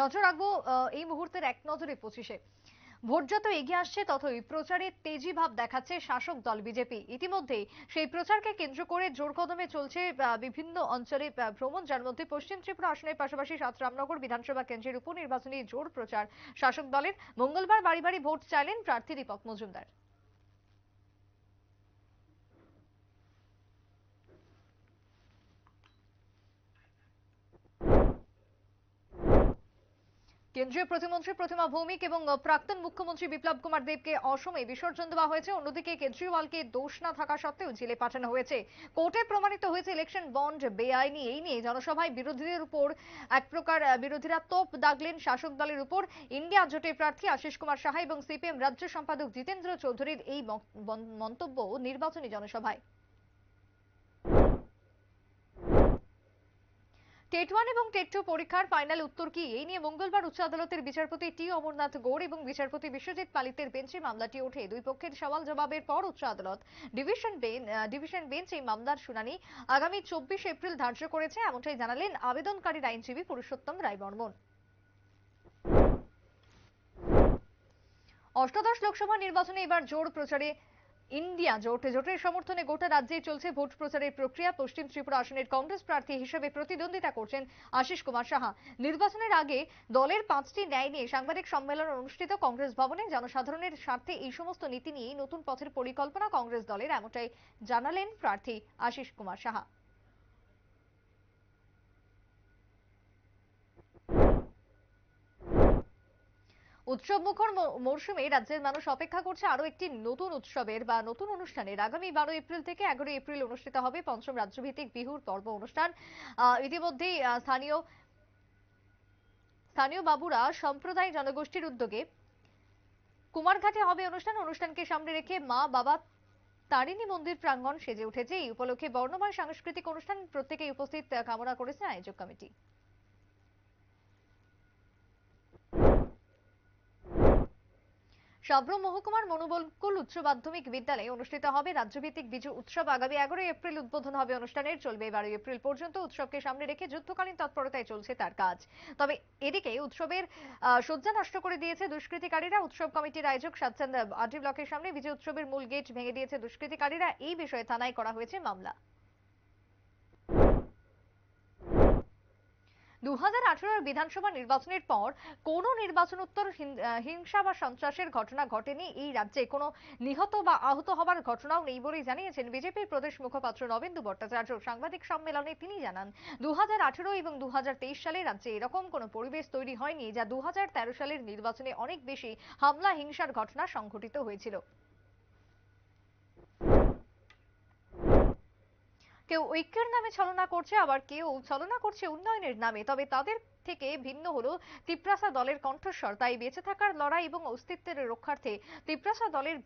নজর রাখব এই মুহূর্তের এক নজরে পঁচিশে। ভোট যত এগিয়ে আসছে ততই প্রচারে তেজি ভাব দেখাচ্ছে শাসক দল বিজেপি। ইতিমধ্যেই সেই প্রচারকে কেন্দ্র করে জোর কদমে চলছে বিভিন্ন অঞ্চলে ভ্রমণ। যার মধ্যে পশ্চিম ত্রিপুরা আসনের পাশাপাশি সাত রামনগর বিধানসভা কেন্দ্রের উপনির্বাচনী জোর প্রচার শাসক দলের। মঙ্গলবার বাড়ি বাড়ি ভোট চাইলেন প্রার্থী দীপক মজুমদার। কেন্দ্রীয় প্রতিমন্ত্রী প্রতিমা ভৌমিক এবং প্রাক্তন মুখ্যমন্ত্রী বিপ্লব কুমার দেবকে অসমে বিসর্জন দেওয়া হয়েছে। অন্যদিকে কেজরিওয়ালকে দোষ না থাকা সত্ত্বেও জেলে পাঠানো হয়েছে। কোর্টে প্রমাণিত হয়েছে ইলেকশন বন্ড বেআইনি। এই নিয়ে জনসভায় বিরোধীদের উপর এক প্রকার বিরোধীরা তোপ দাগলেন শাসক দলের উপর। ইন্ডিয়া জোটের প্রার্থী আশিস কুমার সাহা এবং সিপিএম রাজ্য সম্পাদক জিতেন্দ্র চৌধুরীর এই মন্তব্য নির্বাচনী জনসভায়। টেট ওয়ান এবং টেট টু পরীক্ষার ফাইনাল উত্তর কি? এই নিয়ে মঙ্গলবার উচ্চ আদালতের বিচারপতি টি অমরনাথ গৌড় এবং বিচারপতি বিশ্বজিৎ পালিতের বেঞ্চে মামলাটি ওঠে। দুই পক্ষের সওয়াল জবাবের পর উচ্চ আদালত ডিভিশন বেঞ্চ ডিভিশন বেঞ্চ এই মামলার শুনানি আগামী চব্বিশ এপ্রিল ধার্য করেছে, এমনটাই জানালেন আবেদনকারীর আইনজীবী পুরুষোত্তম রায়বর্মন। অষ্টাদশ লোকসভা নির্বাচনে এবার জোর প্রচারে ইন্ডিয়া জোট জোটের সমর্থনে গোটা রাজ্যে চলছে ভোট প্রচারের প্রক্রিয়া। পশ্চিম ত্রিপুরা আসনের কংগ্রেস প্রার্থী হিসেবে প্রতিদ্বন্দ্বিতা করছেন আশিস কুমার সাহা। নির্বাচনের আগে দলের পাঁচটি ন্যায় নিয়ে সাংবাদিক সম্মেলন অনুষ্ঠিত কংগ্রেস ভবনে। জনসাধারণের স্বার্থে এই সমস্ত নীতি নিয়েই নতুন পথের পরিকল্পনা কংগ্রেস দলের, এমনটাই জানালেন প্রার্থী আশিস কুমার সাহা। উৎসব মুখর মরশুমে রাজ্যের মানুষ অপেক্ষা করছে আরও একটি নতুন উৎসবের বা নতুন অনুষ্ঠানের। আগামী বারো এপ্রিল থেকে এগারো এপ্রিল অনুষ্ঠিত হবে পঞ্চম রাজ্যভিত্তিক বিহুর পর্ব অনুষ্ঠান। ইতিমধ্যেই স্থানীয় স্থানীয় বাবুরা সম্প্রদায় জনগোষ্ঠীর উদ্যোগে কুমারঘাটে হবে অনুষ্ঠান। অনুষ্ঠানকে সামনে রেখে মা, বাবা তারিণী মন্দির প্রাঙ্গণ সেজে উঠেছে। এই উপলক্ষে বর্ণময় সাংস্কৃতিক অনুষ্ঠান প্রত্যেকেই উপস্থিত কামনা করেছে আয়োজক কমিটি। সাব্রম মহকুমার মনোবলকুল উচ্চ মাধ্যমিক বিদ্যালয়ে অনুষ্ঠিত হবে রাজ্যভিত্তিক বিজু উৎসব। আগামী এগারোই এপ্রিল উদ্বোধন হবে অনুষ্ঠানের, চলবে বারোই এপ্রিল পর্যন্ত। উৎসবকে সামনে রেখে যুদ্ধকালীন তৎপরতায় চলছে তার কাজ। তবে এদিকে উৎসবের সজ্জা নষ্ট করে দিয়েছে দুষ্কৃতিকারীরা। উৎসব কমিটির আয়োজক সাতচান্দ আরডি ব্লকের সামনে বিজু উৎসবের মূল গেট ভেঙে দিয়েছে দুষ্কৃতিকারীরা। এই বিষয়ে থানায় করা হয়েছে মামলা। দু হাজার বিধানসভা নির্বাচনের পর কোনো নির্বাচন উত্তর হিংসা বা সন্ত্রাসের ঘটনা ঘটেনি এই রাজ্যে। কোনো নিহত বা আহত হবার ঘটনাও নেই বলেই জানিয়েছেন বিজেপির প্রদেশ মুখপাত্র নবেন্দু ভট্টাচার্য। সাংবাদিক সম্মেলনে তিনি জানান দু হাজার আঠারো এবং দু সালে রাজ্যে এরকম কোনো পরিবেশ তৈরি হয়নি যা দু হাজার তেরো সালের নির্বাচনে অনেক বেশি হামলা হিংসার ঘটনা সংঘটিত হয়েছিল। কেউ ঐক্যের নামে ছলনা করছে, আবার কেউ ছলনা করছে উন্নয়নের নামে। তবে তাদের থেকে ভিন্ন হলো তিপ্রাসা দলের কণ্ঠস্বর। তাই বেঁচে থাকার লড়াই এবং অস্তিত্বের রক্ষার্থে তিপ্রাসা দলের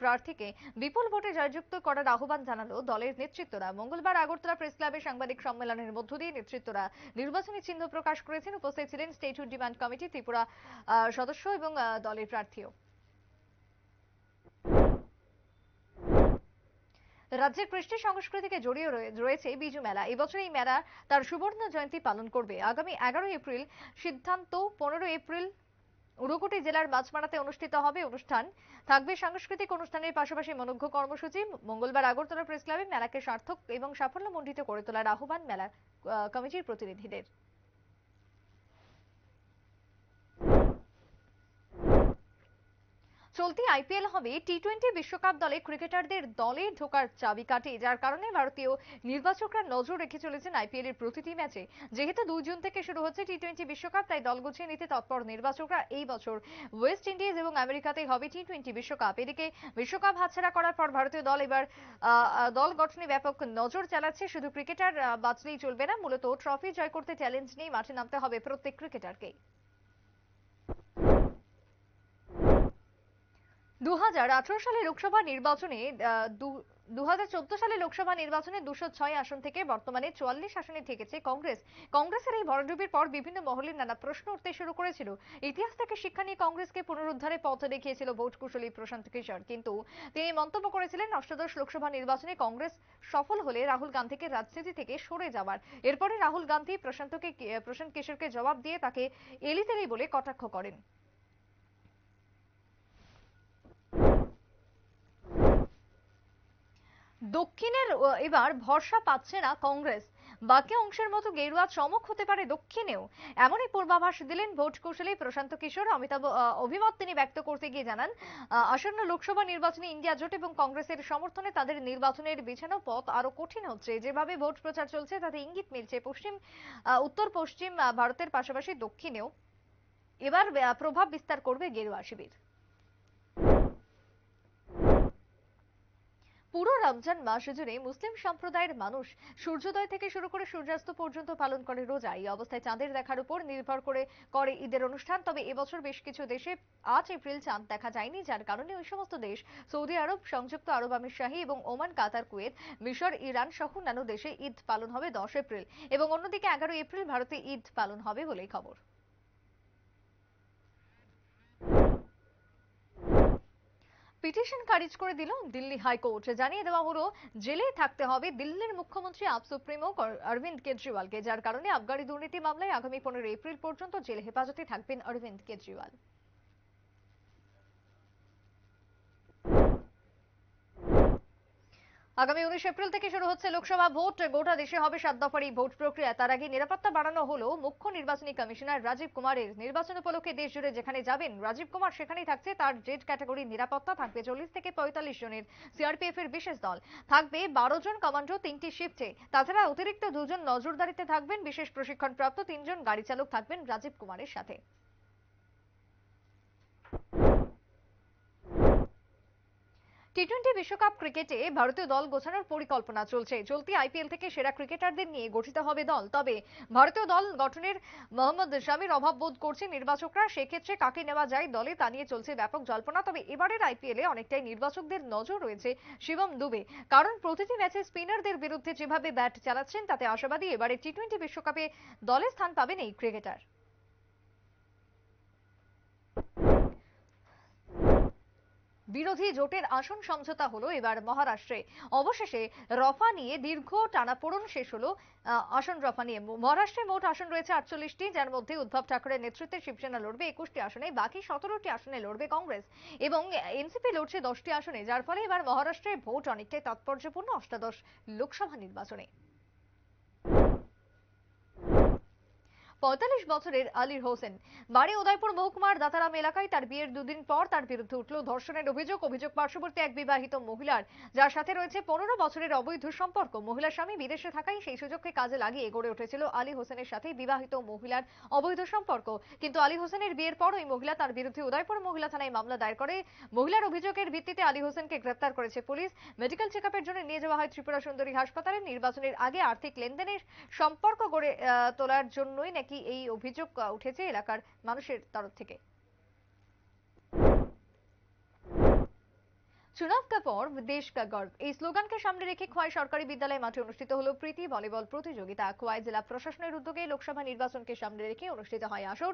প্রার্থীকে বিপুল ভোটে জয়যুক্ত করার আহ্বান জানালো দলের নেতৃত্বরা। মঙ্গলবার আগরতলা প্রেস ক্লাবে সাংবাদিক সম্মেলনের মধ্য দিয়ে নেতৃত্বরা নির্বাচনী চিহ্ন প্রকাশ করেছেন। উপস্থিত ছিলেন স্টেটহুড ডিমান্ড কমিটি ত্রিপুরা সদস্য এবং দলের প্রার্থীও। রাজ্যের কৃষ্টি সংস্কৃতিকে জড়িয়ে রয়ে- রয়েছে বিজু মেলা। এবছর এই মেলা তার সুবর্ণ জয়ন্তী পালন করবে। আগামী এগারো এপ্রিল, সিদ্ধান্ত পনেরো এপ্রিল উনকোটি জেলার মাঝমারাতে অনুষ্ঠিত হবে অনুষ্ঠান। থাকবে সাংস্কৃতিক অনুষ্ঠানের পাশাপাশি মনোজ্ঞ কর্মসূচি। মঙ্গলবার আগরতলা প্রেস ক্লাবে মেলাকে সার্থক এবং সাফল্যমণ্ডিত করে তোলার আহ্বান মেলা কমিটির প্রতিনিধিদের। চলতি আইপিএল হবে টি টোয়েন্টি বিশ্বকাপ দলে ক্রিকেটারদের দলে ঢোকার চাবিকাঠি, যার কারণে ভারতীয় নির্বাচকরা নজর রেখে চলেছেন আইপিএল এর প্রতিটি ম্যাচে। যেহেতু দুই জুন থেকে শুরু হচ্ছে টি টোয়েন্টি বিশ্বকাপ, তাই দল গুছিয়ে নিতে তৎপর নির্বাচকরা এই বছর ওয়েস্ট ইন্ডিজ এবং আমেরিকাতে হবে টি টোয়েন্টি বিশ্বকাপ। এদিকে বিশ্বকাপ হাতছাড়া করার পর ভারতীয় দল এবার দল গঠনে ব্যাপক নজর চালাচ্ছে। শুধু ক্রিকেটার বাঁচলেই চলবে না, মূলত ট্রফি জয় করতে চ্যালেঞ্জ নিয়ে মাঠে নামতে হবে প্রত্যেক ক্রিকেটারকেই। দু হাজার আঠারো সালে লোকসভা নির্বাচনে আহ, দু- দু সালে লোকসভা নির্বাচনে দুশো ছয় আসন থেকে বর্তমানে চুয়াল্লিশ আসনে থেকেছে কংগ্রেস। কংগ্রেসের এই ভরাডুবির পর বিভিন্ন মহলে নানা প্রশ্ন উঠতে শুরু করেছিল। ইতিহাস থেকে শিক্ষা নিয়ে কংগ্রেসকে পুনরুদ্ধারে পথ দেখিয়েছিল ভোট কুশলী প্রশান্ত কিশোর। কিন্তু তিনি মন্তব্য করেছিলেন অষ্টাদশ লোকসভা নির্বাচনে কংগ্রেস সফল হলে রাহুল গান্ধীকে রাজনীতি থেকে সরে যাবার এরপরে রাহুল গান্ধী প্রশান্তকে প্রশান্ত কিশোরকে জবাব দিয়ে তাকে এলিতেলি বলে কটাক্ষ করেন। দক্ষিণের এবার ভরসা পাচ্ছে না কংগ্রেস। বাকি অংশের মতো গেরুয়া চমক হতে পারে দক্ষিণেও। এমনই পূর্বাভাস দিলেন ভোট কৌশলী প্রশান্ত কিশোর। অমিতাভ অভিমত তিনি ব্যক্ত করতে গিয়ে জানান আসন্ন লোকসভা নির্বাচনে ইন্ডিয়া জোট এবং কংগ্রেসের সমর্থনে তাদের নির্বাচনের বিছানো পথ আরও কঠিন হচ্ছে। যেভাবে ভোট প্রচার চলছে, তাতে ইঙ্গিত মিলছে পশ্চিম উত্তর পশ্চিম ভারতের পাশাপাশি দক্ষিণেও। এবার প্রভাব বিস্তার করবে গেরুয়া শিবির। পুরো রমজান মাস জুড়ে মুসলিম সম্প্রদায়ের মানুষ সূর্যোদয় থেকে শুরু করে সূর্যাস্ত পর্যন্ত পালন করে রোজা। এই অবস্থায় চাঁদের দেখার উপর নির্ভর করে করে ঈদের অনুষ্ঠান। তবে এবছর বেশ কিছু দেশে আট এপ্রিল চাঁদ দেখা যায়নি, যার কারণে ওই সমস্ত দেশ সৌদি আরব, সংযুক্ত আরব আমিরশাহী এবং ওমান, কাতার, কুয়েত, মিশর, ইরান সহ অন্যান্য দেশে ঈদ পালন হবে দশ এপ্রিল এবং অন্যদিকে এগারো এপ্রিল ভারতে ঈদ পালন হবে বলেই খবর। পিটিশন খারিজ করে দিল দিল্লি হাইকোর্ট। জানিয়ে দেওয়া হলো, জেলে থাকতে হবে দিল্লির মুখ্যমন্ত্রী আপ সুপ্রিমো অরবিন্দ কেজরিওয়ালকে, যার কারণে আবগারি দুর্নীতি মামলায় আগামী পনেরো এপ্রিল পর্যন্ত জেল হেফাজতে থাকবেন অরবিন্দ কেজরিওয়াল। আগামী উনিশ এপ্রিল থেকে শুরু হচ্ছে লোকসভা ভোট। গোটা দেশে হবে সাত দফার এই ভোট প্রক্রিয়া। তার আগে নিরাপত্তা বাড়ানো হলো মুখ্য নির্বাচনী কমিশনার রাজীব কুমারের। নির্বাচন উপলক্ষে দেশ জুড়ে যেখানে যাবেন রাজীব কুমার, সেখানেই থাকছে তার জেড ক্যাটাগরির নিরাপত্তা। থাকবে চল্লিশ থেকে পঁয়তাল্লিশ জনের সিআরপিএফ এর বিশেষ দল। থাকবে বারো জন কমান্ডো, তিনটি শিফটে। তাছাড়া অতিরিক্ত দুজন নজরদারিতে থাকবেন বিশেষ প্রশিক্ষণপ্রাপ্ত তিনজন গাড়ি চালক থাকবেন রাজীব কুমারের সাথে। টি টোয়েন্টি বিশ্বকাপ ক্রিকেটে ভারতীয় দল গোছানোর পরিকল্পনা চলছে। চলতি আইপিএল থেকে সেরা ক্রিকেটারদের নিয়ে গঠিত হবে দল। তবে ভারতীয় দল গঠনের মোহাম্মদ শামির অভাব বোধ করছে নির্বাচকরা। সেক্ষেত্রে কাকে নেওয়া যায় দলে তা নিয়ে চলছে ব্যাপক জল্পনা। তবে এবারের আইপিএলে অনেকটাই নির্বাচকদের নজর রয়েছে শিবম দুবে। কারণ প্রতিটি ম্যাচে স্পিনারদের বিরুদ্ধে যেভাবে ব্যাট চালাচ্ছেন, তাতে আশাবাদী এবারে টি টোয়েন্টি বিশ্বকাপে দলে স্থান পাবেন এই ক্রিকেটার। বিরোধী জোটের আসন সমঝোতা হলো এবার মহারাষ্ট্রে। অবশেষে রফা নিয়ে দীর্ঘ টানাপোড়ন শেষ হলো আসন রফা নিয়ে। মহারাষ্ট্রে মোট আসন রয়েছে আটচল্লিশটি, যার মধ্যে উদ্ধব ঠাকুরের নেতৃত্বে শিবসেনা লড়বে একুশটি আসনে, বাকি সতেরোটি আসনে লড়বে কংগ্রেস। এবং এনসিপি লড়ছে দশটি আসনে, যার ফলে এবার মহারাষ্ট্রে ভোট অনেকটাই তাৎপর্যপূর্ণ, অষ্টাদশ লোকসভা নির্বাচনে। পঁয়তাল্লিশ বছরের আলীর হোসেন। বাড়ি উদয়পুর মহকুমার দাতারাম এলাকায় তার বিয়ের দুদিন পর তার বিরুদ্ধে উঠল ধর্ষণের অভিযোগ অভিযোগ পার্শ্ববর্তী এক বিবাহিত মহিলার। যার সাথে রয়েছে পনেরো বছরের অবৈধ সম্পর্ক। মহিলার স্বামী বিদেশে থাকায় সেই সুযোগকে কাজে লাগিয়ে গড়ে উঠেছিল আলী হোসেনের সাথে বিবাহিত মহিলার অবৈধ সম্পর্ক। কিন্তু আলী হোসেনের বিয়ের পর ওই মহিলা তার বিরুদ্ধে উদয়পুর মহিলা থানায় মামলা দায়ের করে। মহিলার অভিযোগের ভিত্তিতে আলী হোসেনকে গ্রেপ্তার করেছে পুলিশ। মেডিকেল চেকআপের জন্য নিয়ে যাওয়া হয় ত্রিপুরা সুন্দরী হাসপাতালে। নির্বাচনের আগে আর্থিক লেনদেনের সম্পর্ক গড়ে তোলার জন্যই নাকি এই অভিযোগ উঠেছে এলাকার মানুষের তরফ থেকে? চুনাব কা দেশ কা গর্ব। এই স্লোগানকে সামনে রেখে খোয়াই সরকারি বিদ্যালয় মাঠে অনুষ্ঠিত হলো প্রীতি ভলিবল প্রতিযোগিতা। খোয়াই জেলা প্রশাসনের উদ্যোগে লোকসভা নির্বাচনকে সামনে রেখে অনুষ্ঠিত হয় আসর।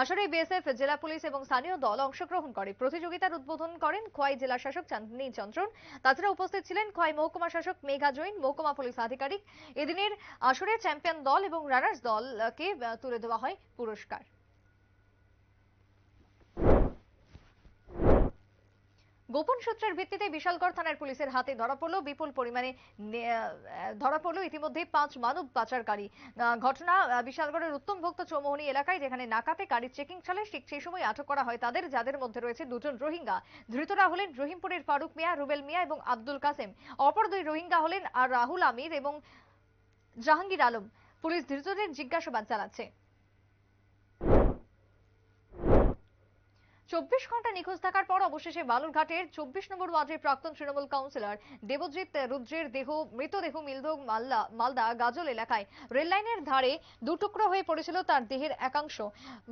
আসরে বিএসএফ, জেলা পুলিশ এবং স্থানীয় দল অংশগ্রহণ করে। প্রতিযোগিতার উদ্বোধন করেন খোয়াই জেলা শাসক চাঁদনী চন্দ্রন। তাছাড়া উপস্থিত ছিলেন খোয়াই মহকুমা শাসক মেঘা জৈন, মহকুমা পুলিশ আধিকারিক। এদিনের আসরে চ্যাম্পিয়ন দল এবং রানার্স দলকে তুলে দেওয়া হয় পুরস্কার। গোপন সূত্রের ভিত্তিতে বিশালগড় থানার পুলিশের হাতে ধরা পড়ল, বিপুল পরিমাণে ধরা পড়ল ইতিমধ্যে পাঁচ মানব পাচারকারী ঘটনা বিশালগড়ের উত্তমভক্ত চৌমোহনী এলাকায় যেখানে নাকাতে গাড়ির চেকিং চলে, ঠিক সেই সময় আটক করা হয় তাদের, যাদের মধ্যে রয়েছে দুজন রোহিঙ্গা। ধৃতরা হলেন রহিমপুরের ফারুক মিয়া, রুবেল মিয়া এবং আব্দুল কাসেম। অপর দুই রোহিঙ্গা হলেন আর রাহুল আমির এবং জাহাঙ্গীর আলম। পুলিশ ধৃতদের জিজ্ঞাসাবাদ চালাচ্ছে চব্বিশ ঘণ্টা নিখোঁজ থাকার পর অবশেষে বালুরঘাটের চব্বিশ নম্বর ওয়ার্ডের প্রাক্তন তৃণমূল কাউন্সিলর দেবজিৎ রুদ্রের দেহ, মৃতদেহ মিলদোগ মালদা মালদা গাজল এলাকায়। রেললাইনের ধারে দুটুকরো হয়ে পড়েছিল তার দেহের একাংশ।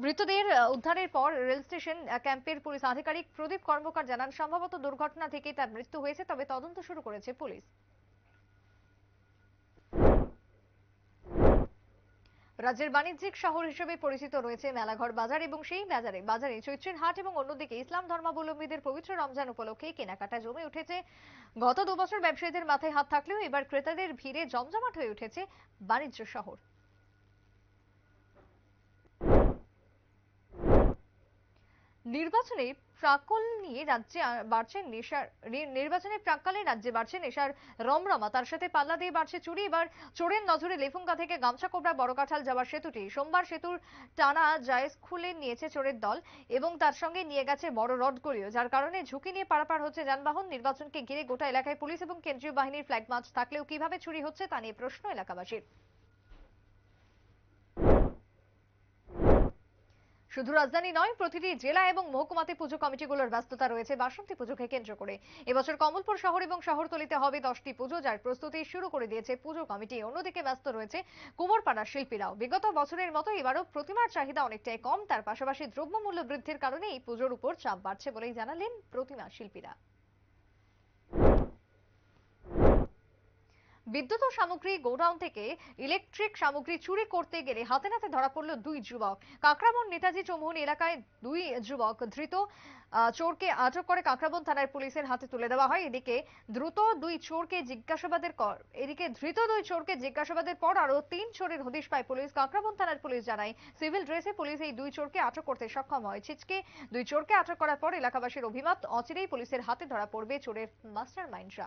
মৃতদের উদ্ধারের পর রেল স্টেশন ক্যাম্পের পুলিশ আধিকারিক প্রদীপ কর্মকার জানান, সম্ভবত দুর্ঘটনা থেকে তার মৃত্যু হয়েছে, তবে তদন্ত শুরু করেছে পুলিশ। রাজ্যের বাণিজ্যিক শহর হিসেবে পরিচিত রয়েছে মেলাঘর বাজার এবং সেই বাজারে বাজারে চৈত্রের হাট এবং অন্যদিকে ইসলাম ধর্মাবলম্বীদের পবিত্র রমজান উপলক্ষে কেনাকাটা জমে উঠেছে। গত দু বছর ব্যবসায়ীদের মাথায় হাত থাকলেও এবার ক্রেতাদের ভিড়ে জমজমাট হয়ে উঠেছে বাণিজ্য শহর। নির্বাচনে প্রাকল নিয়ে রাজ্যে বাড়ছে নেশার নির্বাচনের প্রাককালে রাজ্যে বাড়ছে নেশার রমরমা। তার সাথে পাল্লা দিয়ে বাড়ছে চুরি। এবার চোরের নজরে লেফুঙ্গা থেকে গামছা কোবরা, বড় কাঁঠাল যাওয়ার সেতুটি। সোমবার সেতুর টানা জায়েজ খুলে নিয়েছে চোরের দল এবং তার সঙ্গে নিয়ে গেছে বড় রডগুলিও, যার কারণে ঝুঁকি নিয়ে পারাপার হচ্ছে যানবাহন। নির্বাচনকে ঘিরে গোটা এলাকায় পুলিশ এবং কেন্দ্রীয় বাহিনীর ফ্ল্যাগ মার্চ থাকলেও কীভাবে চুরি হচ্ছে তা নিয়ে প্রশ্ন এলাকাবাসীর। শুধু রাজধানী নয়, প্রতিটি জেলা এবং মহকুমাতে পুজো কমিটিগুলোর ব্যস্ততা রয়েছে। বাসন্তী পুজোকে কেন্দ্র করে এবছর কমলপুর শহর এবং শহরতলিতে হবে দশটি পুজো, যার প্রস্তুতি শুরু করে দিয়েছে পুজো কমিটি। অন্যদিকে ব্যস্ত রয়েছে কুমোরপাড়ার শিল্পীরাও। বিগত বছরের মতো এবারও প্রতিমার চাহিদা অনেকটাই কম। তার পাশাপাশি দ্রব্যমূল্য বৃদ্ধির কারণে এই পুজোর উপর চাপ বাড়ছে বলেই জানালেন প্রতিমা শিল্পীরা। বিদ্যুৎ সামগ্রী গোডাউন থেকে ইলেকট্রিক সামগ্রী চুরি করতে গেলে হাতে নাতে ধরা পড়ল দুই যুবক। কাকরাবন নেতাজি চৌমুহনী এলাকায় দুই যুবক ধৃত চোরকে আটক করে কাকরাবন থানার পুলিশের হাতে তুলে দেওয়া হয়। এদিকে দ্রুত দুই চোরকে জিজ্ঞাসাবাদের কর, এদিকে ধৃত দুই চোরকে জিজ্ঞাসাবাদের পর আরও তিন চোরের হদিশ পায় পুলিশ। কাকরাবন থানার পুলিশ জানায়, সিভিল ড্রেসে পুলিশ এই দুই চোরকে আটক করতে সক্ষম হয়। ছিচকে দুই চোরকে আটক করার পর এলাকাবাসীর অভিমত, অচিরেই পুলিশের হাতে ধরা পড়বে চোরের মাস্টার মাইন্ডরা